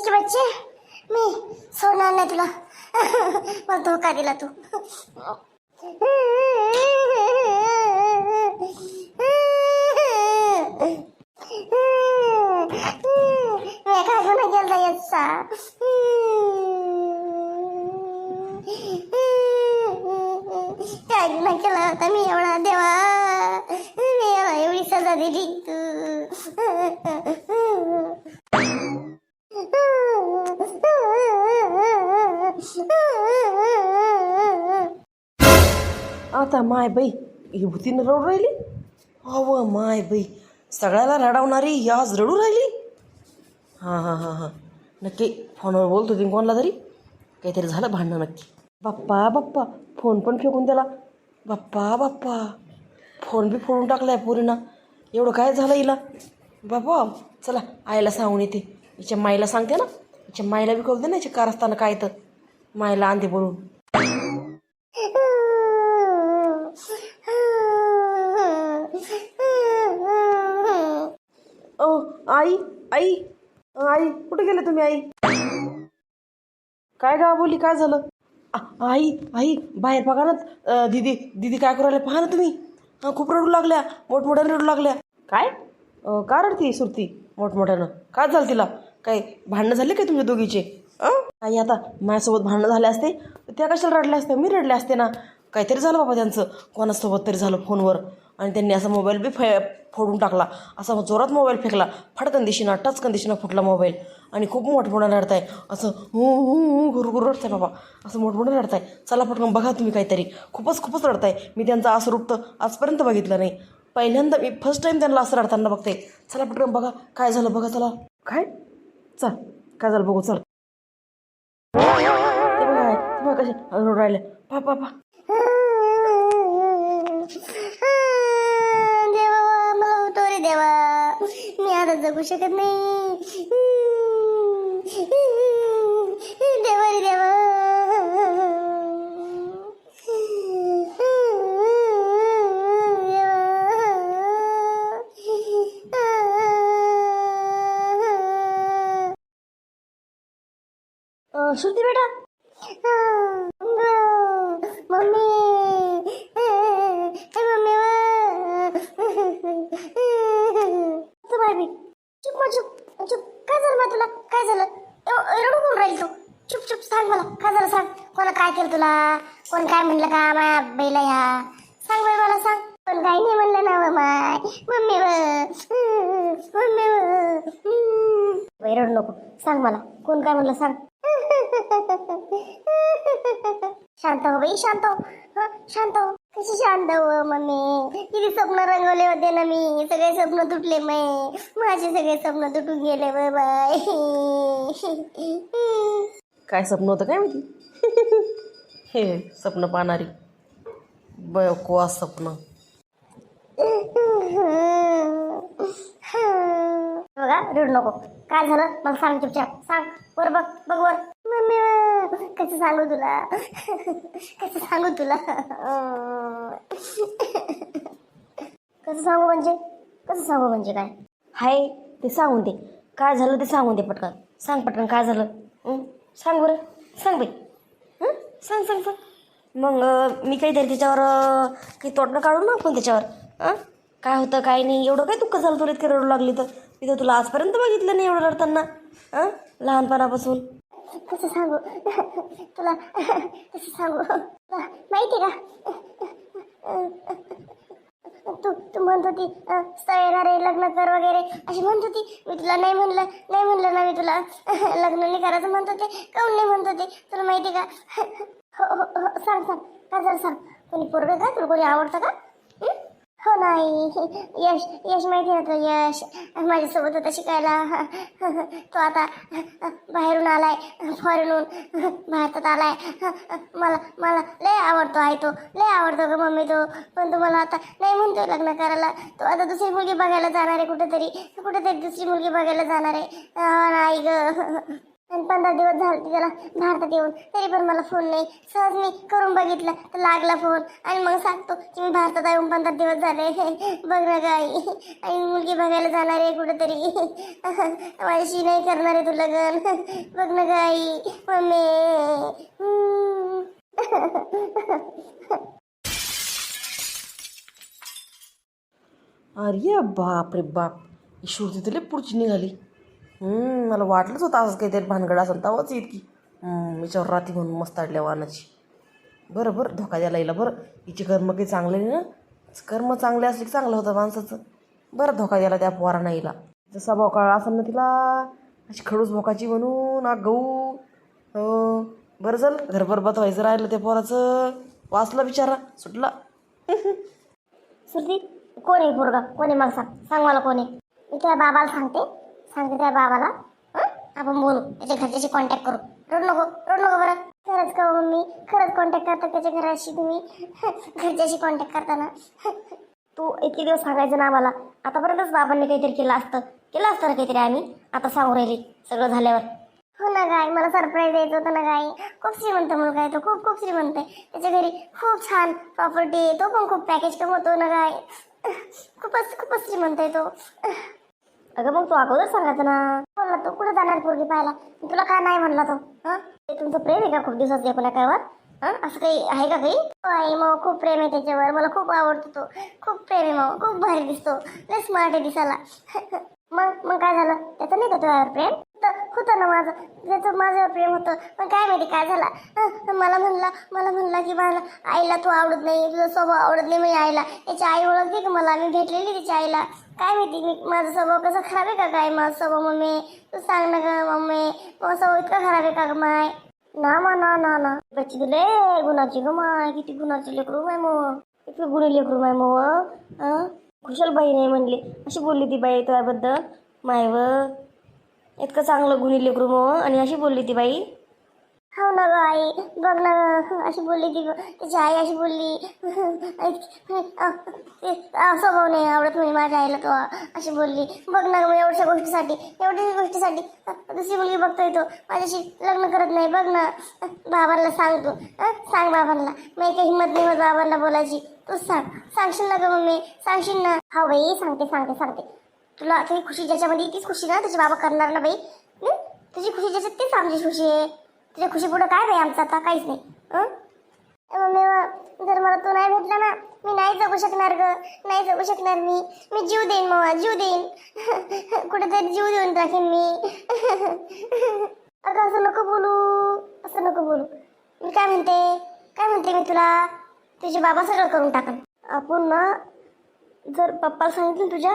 मिष्टी बच्चे मी सोडणार नाही तुला. मला धोका दिला तू. काय गुन्हा केला होता मी एवढा देवा. मी याला एवढी सजा दिली तू. आता माय बाई ही भूतीनं रडू राहिली? अव माय बाई सगळ्याला रडवणारी ही आज रडू राहिली? हां हां हां हां. नक्की फोनवर बोलत होती कोणाला तरी. काहीतरी झालं भांडणं नक्की. बाप्पा बाप्पा फोन पण फेकून त्याला बाप्पा बाप्पा फोन बी फोडून टाकलाय पुरीनं. एवढं काय झालं हिला? बाप्पा चला आईला सांगून येते. हिच्या माईला सांगते ना. हिच्या माईला बी कळू दे ना हिच्या कार असताना काय तर. मायला आणते बोलून. आई आई. आई कुठे गेले तुम्ही आई? काय गा बोली काय झालं? आई आई बाहेर बघा ना. दीदी दीदी काय करू पहा ना तुम्ही. खूप रडू लागल्या मोठमोठ्याने रडू लागल्या. काय? का रडती सुरती मोठमोठ्यानं? काय झालं तिला? काय भांडणं झाले काय तुमच्या दोघीचे? आई आता माझ्यासोबत भांडणं झाले असते. त्या कशाला रडल्या असत्या? मी रडले असते ना. काहीतरी झालं बाबा त्यांचं. कोणासोबत तरी झालं फोनवर. आणि त्यांनी असा मोबाईल बी फे फोडून टाकला. असा जोरात मोबाईल फेकला. फटकन दिशेनं टचकन दिशेनं फुटला मोबाईल. आणि खूप मोठमोठं रडताय. असं हू हू हू घुरघुर रडताय बाबा. असं मोठमोठं रडताय. चला फटकन बघा तुम्ही काहीतरी. खूपच खूपच रडताय. मी त्यांचं असं रूप तर आजपर्यंत बघितलं नाही. पहिल्यांदा मी फर्स्ट टाईम त्यांना असं रडताना बघते. चला पटकन बघा. काय झालं? बघा चला. काय? चल. काय झालं? बघू. चल. ते बघा कसे रडू राहिले. पा पा. देवा मला होतो रे देवा मी आता जगू शकत नाही देवा रे देवा देवा. श्रुती बेटा मम्मी ए मम्मी बाबी चुप मग चुप चुप काय झालं मग तुला काय झालं एव- रडू कोण राहील तू चुप चुप सांग मला काय झालं सांग कोणा काय केलं तुला कोण काय म्हणलं का माया बैला ह्या? सांग बाई मला सांग. कोण काय नाही म्हणलं ना माय. मम्मी मम्मी वैरड नको. सांग मला. कोण काय म्हणलं सांग. शांत हो बाई शांत हो. शांत हो. कशी शांत हो मम्मी. किती स्वप्न रंगवले होते ना मी. सगळे स्वप्न तुटले मै माझे सगळे स्वप्न तुटून गेले बाय काय स्वप्न होतं काय माहिती? हे स्वप्न पाहणारी. बयको स्वप्न. बघा रडू नको. काय झालं? मला सांग चुपचाप. सांग. वर बघ बघ वर. मम्मी कसं सांगू तुला? कसं सांगू तुला? कसं सांगू म्हणजे? कसं सांगू म्हणजे काय? हाय ते सांगून दे. काय झालं ते सांगून दे पटकन. सांग पटकन काय झालं? सांग बरं. सांग बाई. सांग सांग सांग. मग मी मी काहीतरी त्याच्यावर काही तोडणं काढून ना आपण त्याच्यावर हां काय होतं काय नाही एवढं काय दुःख झालं तुला इतकी रडू लागली तर? मी तर तुला आजपर्यंत बघितलं नाही एवढं रडताना हां लहानपणापासून. कसं सांगू. तुला कसं सांगू. माहिती का? तू तू म्हणत होती स्थळ येणार आहे लग्न कर वगैरे. अशी म्हणत होती. मी तुला नाही म्हणलं नाही म्हणलं ना मी तुला. लग्न नाही करायचं म्हणत होते. काऊन नाही म्हणत होते? तुला माहिती का? हो हो हो सांग सांग. का जर सांग. कोणी पोरगं का? तुला कोणी आवडतं का? हो नाही. यश यश माहिती ना यश. माझ्यासोबत होता शिकायला. तो आता बाहेरून आलाय फॉरेनहून भारतात आलाय. मला मला लय आवडतो आहे तो. लय आवडतो ग मम्मी तो. पण तो मला आता नाही म्हणतोय लग्न करायला. तो आता दुसरी मुलगी बघायला जाणार आहे कुठेतरी. कुठेतरी दुसरी मुलगी बघायला जाणार आहे. नाही ग. आणि पंधरा दिवस झाले त्याला भारतात येऊन तरी पण मला फोन नाही. सहज मी करून बघितलं तर लागला फोन आणि मग सांगतो की मी भारतात येऊन पंधरा दिवस झाले. बघ ना गाई आणि मुलगी बघायला जाणार आहे कुठेतरी. माझ्याशी नाही करणार आहे तू लग्न बघ ना गाई मम्मी. अरे बाप रे बाप. ही श्रुती तुला पुढची निघाली. मला वाटलंच होतं असं काहीतरी भानगड असेल तवाच इतकी. हिच्यावर राती म्हणून मस्त आडल्या वाहनाची. बरं बरं धोका द्यायला येईल बरं. हिचे कर्म काही चांगले नाही ना? कर्म चांगले असले की चांगलं होतं माणसाचं. बरं धोका द्यायला त्या पोरांना येईल जसा भोकाळ असेल ना तिला अशी खडूस भोकाची म्हणून आ गहू. हो बरं चल घरभर बतवायचं राहिलं त्या पोराचं. वाचला बिचारा सुटला. सुरती कोण आहे पोरगा? कोणी मग सांग. सांग मला कोणी आहे. मी त्या बाबाला सांगते. सांगते त्या बाबाला आपण बोलू त्याच्या घरच्याशी कॉन्टॅक्ट करू. रोड नको रोड नको बरं. खरंच का हो मम्मी? खरंच कॉन्टॅक्ट करता त्याच्या घराशी तुम्ही? घरच्याशी कॉन्टॅक्ट करताना. तू इतके दिवस सांगायचं ना आम्हाला. आतापर्यंतच बाबांनी काहीतरी केलं असतं. केलं असतं ना काहीतरी आम्ही? आता सांगू राहिली. सगळं झाल्यावर. हो ना गाय मला सरप्राईज द्यायचं होतं ना गाय खूप श्रीमंत मुलगा आहे तो खूप खूप श्रीमंत आहे. त्याच्या घरी खूप छान प्रॉपर्टी आहे. तो पण खूप पॅकेज कमवतो ना गाय खूपच खूपच श्रीमंत आहे तो. अगं मग तू अगोदर सांगायचं ना. बोलला तू कुठे जाणार पोरगी पाहायला? तुला काय नाही म्हणला तो. हा? ते तुमचं प्रेम आहे का खूप दिवसात एकूण एकावर हा? असं काही आहे का काही? आई मग खूप प्रेम आहे त्याच्यावर. मला खूप आवडतो तो. खूप प्रेम आहे मग खूप भारी दिसतो. लय स्मार्ट आहे दिसायला. मग मग काय झालं? त्याचं नाही का तुझ्यावर प्रेम? होतं- होतं ना माझं. त्याचं माझ्यावर प्रेम होतं. पण काय माहिती काय झाला? मला म्हणला मला म्हणला की मला आईला तू आवडत नाही तुझा स्वभाव आवडत नाही मी आईला. त्याची आई ओळखते का मला? मी भेटलेली तिच्या आईला. काय माहिती मी माझा स्वभाव कसा खराब आहे का काय? माझा स्वभाव मम्मी तू सांग ना का मम्मी माझा स्वभाव इतका खराब आहे का ग माय? ना मा ना ना ना. बच्ची तुले गुणाची ग माय किती गुणाची लेकरू माय मग. इतकं गुणी लेकरू माय मग कुशल बाई नाही म्हणली. अशी बोलली ती बाई तुझ्याबद्दल मायव इतकं चांगलं गुणी लेकरू मग आणि अशी बोलली ती बाई. हो ना ग आई बघ ना अशी बोलली ती ग. तिची आई अशी बोलली. स्वभाव नाही आवडत म्हणे माझ्या आईला तो. अशी बोलली. बघ ना गं एवढ्या गोष्टीसाठी एवढ्या गोष्टीसाठी दुसरी मुलगी बघतोय तो. माझ्याशी लग्न करत नाही. बघ ना बाबांना सांग तू. सांग बाबांना. मी काही हिंमत नाही होत बाबांना बोलायची. तू सांग सांगशील ना ग मम्मी सांगशील ना. हा बाई सांगते सांगते सांगते. तुला तुझी खुशी ज्याच्यामध्ये तीच खुशी ना तुझे बाबा करणार ना बाई. तुझी खुशी ज्याच्यात तीच आमची खुशी आहे. तुझ्या खुशी पुढं काय बाई आमचं आता? काहीच नाही. मम्मी जर मला तू नाही भेटला ना मी नाही जगू शकणार ग. नाही जगू शकणार मी. मी जीव देईन मग जीव देईन. कुठेतरी जीव देऊन टाकेन मी. अगं असं नको बोलू. असं नको बोलू. मी काय म्हणते? काय म्हणते मी तुला? तुझे बाबा सगळं करून टाकन. आपण ना जर पप्पाला सांगितलं तुझ्या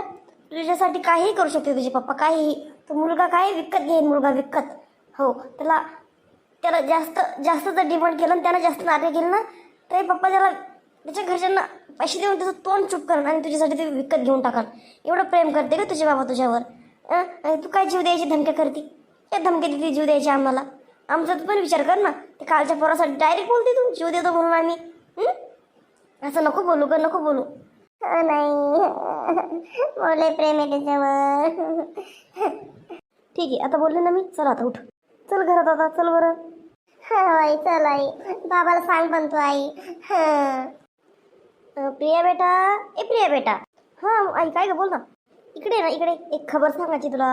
तुझ्यासाठी काहीही करू शकते तुझे पप्पा काहीही. तो मुलगा काही विकत घेईन मुलगा विकत? हो त्याला त्याला जास्त जास्त जर डिमांड केलं आणि त्यानं जास्त नाटक केलं ना तरी पप्पा त्याला त्याच्या घरच्यांना पैसे देऊन त्याचं तोंड चुप करण आणि तुझ्यासाठी ते विकत घेऊन टाकाल एवढं प्रेम करते का तुझे बाबा तुझ्यावर? आणि तू काय जीव द्यायची धमक्या करते? काय धमक्या देते जीव द्यायची आम्हाला. आमचा तू पण विचार कर ना. ते कालच्या पोरासाठी डायरेक्ट बोलते तू जीव देतो म्हणून आम्ही. असं नको बोलू ग नको बोलू. नाही. बोले प्रेम आहे त्याच्यावर. ठीक आहे आता बोलले ना मी. चल आता उठ. चल घरात आता चल बरं. हा आई चल आई. बाबाला सांग पण तू आई. प्रिया बेटा. ए प्रिया बेटा. हां आई काय ग बोल ना. इकडे ना इकडे. एक खबर सांगायची तुला.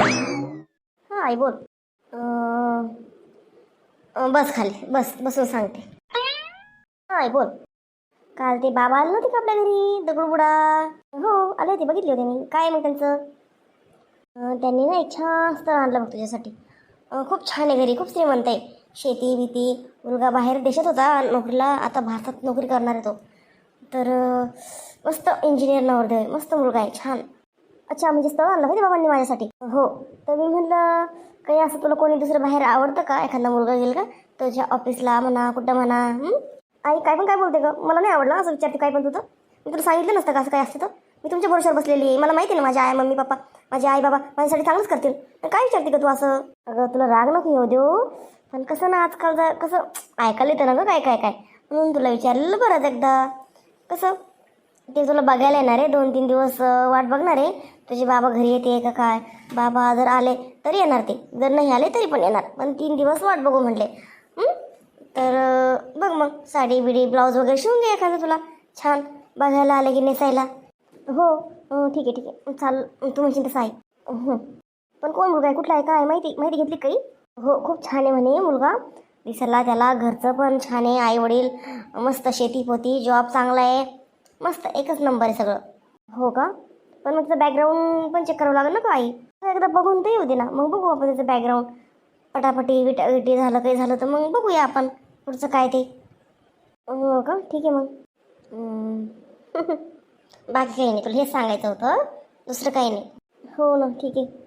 हां आई बोल. बस खाली. बस बसून सांगते. हां आई बोल. काल ते बाबा आले नव्हते का आपल्या घरी? दगडूबुडा. हो आले होते बघितले होते मी. काय मग त्यांचं? अं, त्यांनी ना एक छान स्थळ आणलं बघ तुझ्यासाठी. अं, खूप छान आहे घरी खूप श्रीमंत आहे. शेती बीती मुलगा बाहेर देशात होता नोकरीला आता भारतात नोकरी करणार आहे तो. तर अं, मस्त इंजिनियर नवरदेव आहे मस्त मुलगा आहे छान. अच्छा म्हणजे स्थळ आणलं का ते बाबांनी माझ्यासाठी? हो. तर मी म्हणलं काही असं तुला कोणी दुसरं बाहेर आवडतं का? एखादा मुलगा गेल का? तुझ्या ऑफिसला म्हणा कुठं म्हणा हं? आई काय पण काय बोलते ग? मला नाही आवडलं असं विचारते काय पण तुझं. मी तुला सांगितलं नसतं का असं काय असतं तर? मी तुमच्या भरोशावर बसलेली आहे. मला माहिती आहे ना माझ्या आई मम्मी पप्पा. माझे आई बाबा माझ्यासाठी चांगलंच करतील. तर काय विचारते का तू असं? अगं तुला राग नको येऊ देऊ. पण कसं ना आजकाल जर कसं ऐकायला येतं ना गं काय काय काय? म्हणून तुला विचारलेलं बरंच एकदा. कसं? ते तुला बघायला येणार आहे. दोन तीन दिवस वाट बघणार आहे. तुझे बाबा घरी येते का काय? बाबा जर आले तरी येणार ते. जर नाही आले तरी पण येणार. पण तीन दिवस वाट बघू म्हटले तर बघ मग साडी बिडी ब्लाऊज वगैरे शिवून घे एखादं तुला. छान बघायला आलं की नेसायला. हो ठीक आहे ठीक आहे. चाल तू म्हणशील तसं आहे. हो. पण कोण मुलगा आहे? कुठला आहे? काय माहिती? माहिती घेतली काही? हो खूप छान आहे म्हणे मुलगा. दिसला त्याला घरचं पण छान आहे. आई वडील मस्त शेती पोती जॉब चांगला आहे. मस्त एकच नंबर आहे सगळं. हो का? पण मग त्याचं बॅकग्राऊंड पण चेक करावं लागेल ना का आई. एकदा बघून ते येऊ दे ना. मग बघू आपण त्याचं बॅकग्राऊंड पटापटी विटा विटी झालं काही झालं तर मग बघूया आपण. पुढचं काय ते? हो का? ठीक आहे मग. बाकी काही नाही तुला हेच सांगायचं होतं दुसरं काही नाही. हो ना ठीक आहे.